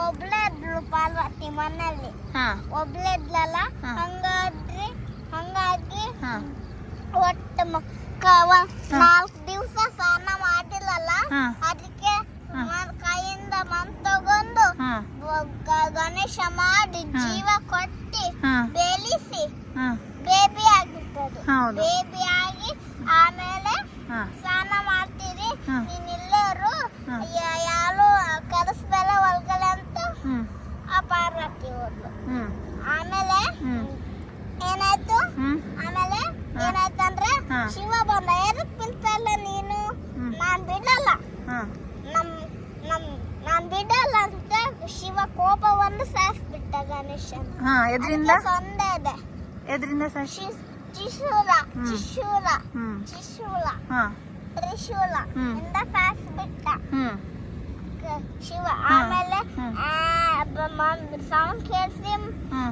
ಒಬ್ಳೆ ಇದ್ಳು ಪಾರ್ವತಿ ಮನೇಲಿ ಹಾ. ಒಬ್ಳೆ ಇದ್ಲಲ್ಲ ಹಾ. ಹಂಗಾದ್ರಿ ಹಂಗಾಗಿ ಹಾ. ಒಟ್ಟು ನಾಲ್ಕು ದಿವಸ ಸ್ನಾನ ಮಾಡಿಲ್ಲಲ್ಲ? ಹಾ. ಅದಕ್ಕೆ ಹಾ. ಮ- ಕೈಯಿಂದ ಮನ್ ತಗೊಂಡು ಹಾ. ಗ- ಗಣೇಶ ಮಾಡಿ ಹಾ. ಜೀವ ಕೊಟ್ಟಿ ಹಾ. ಬೇಲಿಸಿ ಹಾ. ಬೇಬಿ ಆಗಿರ್ತದೆ ಹೌದು. ಬೇಬಿ ಆಗಿ ಆಮೇಲೆ ಹಾ ಮಾಡ್ತೀರಿ ಹಾ. ನೀನ್ ಇಲ್ಲೇರು ಹಾ. ಯಾ- ಯಾರು ಕರೆಸ್ಬೇಡ ಒಳಗಡೆ ಅಂತ ಹ್ಮ್ ಆ ಪಾರ್ವತಿ ಹೋದ್ಲು ಹ್ಮ್ ಆಮೇಲೆ ಹ್ಮ್ ಏನಾಯ್ತು ಹ್ಮ್ ಆಮೇಲೆ ಹಾ. ಏನಾಯ್ತಂದ್ರೆ ಬಂದ ಬಿಡ್ತಲ್ಲ ನೀನು? ನಾನು ಬಿಡಲ್ಲ. ನಮ್ಮ ನಮ್ ನಮ್ ನಾನ್ ಬಿಡಲ್ಲ ಅಂತ ಶಿವ ಕೋಪವನ್ನು ಸಾಯಿಸ್ಬಿಟ್ಟ ಗಣೇಶ ಹಾ ಎದ್ರಿಂದ? ಸೊಂದೆ ಇದೆ. ಎದ್ರಿಂದ ಶಿ- ತ್ರಿಶೂಲ. ತ್ರಿಶೂಲ ತ್ರಿಶೂಲ ತ್ರಿಶೂಲ ಇಂದ ಸಾಯಿಸ್ಬಿಟ್ಟ ಶಿವ. ಆಮೇಲೆ. ಸೌಂಡ್ ಕೇಳಿಸಿ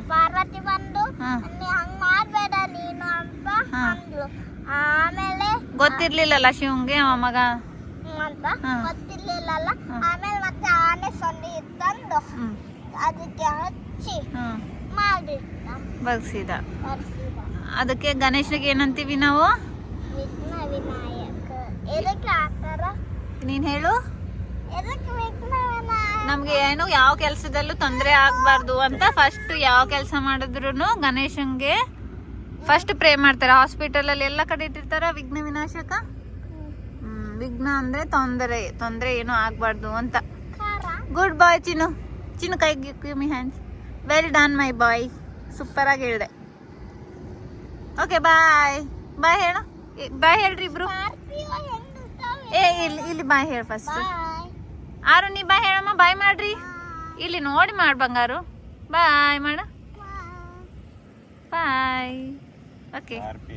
ಪಾರ್ವತಿ ಬಂದು ಹಂಗ್ ಮಾಡ್ಬೇಡ ನೀನು ಅಂತ ಆಮೇಲೆ ಗೊತ್ತಿರ್ಲಿಲ್ಲಲ್ಲ ಶಿವಂಗೆ ಅವ ಮಗ? ಅಂತ. ಗೊತ್ತಿರ್ಲಿಲ್ಲಲ್ಲ. ಆಮೇಲೆ ಮತ್ತೆ ಆನೆ ಸೊನ್ನೆ ತಂದು ಅದಕ್ಕೆ ಹಚ್ಚಿ ಮಾಡಿ ಬಗ್ಸಿದ. ಅದಕ್ಕೆ ಗಣೇಶನಿಗೆ ಏನಂತೀವಿ ನಾವು? ವಿಘ್ನ ವಿನಾಯಕ. ಎದಕ್ಕೆ ನೀನ್ ಹೇಳು. ನಮ್ಗೆ ಏನು ಯಾವ ಕೆಲ್ಸದಲ್ಲೂ ತೊಂದರೆ ಆಗ್ಬಾರ್ದು ಅಂತ ಫಸ್ಟ್ ಯಾವ ಕೆಲಸ ಮಾಡಿದ್ರು ಗಣೇಶನ್ಗೆ ಫಸ್ಟ್ ಪ್ರೇ ಮಾಡ್ತಾರೆ. ಹಾಸ್ಪಿಟಲ್ ಅಲ್ಲಿ ಎಲ್ಲ ಕಡೆ ಇಟ್ಟಿರ್ತಾರ ವಿಘ್ನ ವಿನಾಶಕ? ವಿಘ್ನ ಅಂದ್ರೆ ತೊಂದರೆ ತೊಂದರೆ ಏನು ಆಗ್ಬಾರ್ದು ಅಂತ. ಗುಡ್ ಬಾಯ್ ಚಿನ್ನು. ಚಿನ್ನು ಕೈ me hands very done my boy super ಆಗಿ ಹೇಳ್ದೆ. ಓಕೆ ಬಾಯ್ ಬಾಯ್ ಹೇಳು. ಬಾಯ್ ಹೇಳ್ರಿ ಇಬ್ರು. ಏ ಇಲ್ಲಿ ಇಲ್ಲಿ ಬಾಯ್ ಹೇಳ ಫಸ್ಟ್ ಆರು ನೀ ಬಾಯ್ ಹೇಳಮ್ಮ. ಬಾಯ್ ಮಾಡ್ರಿ. ಇಲ್ಲಿ ನೋಡಿ ಮಾಡ್ ಬಂಗಾರು. ಬಾಯ್ ಮಾಡ. ಬಾಯ್ ಬಾಯ್ ಓಕೆ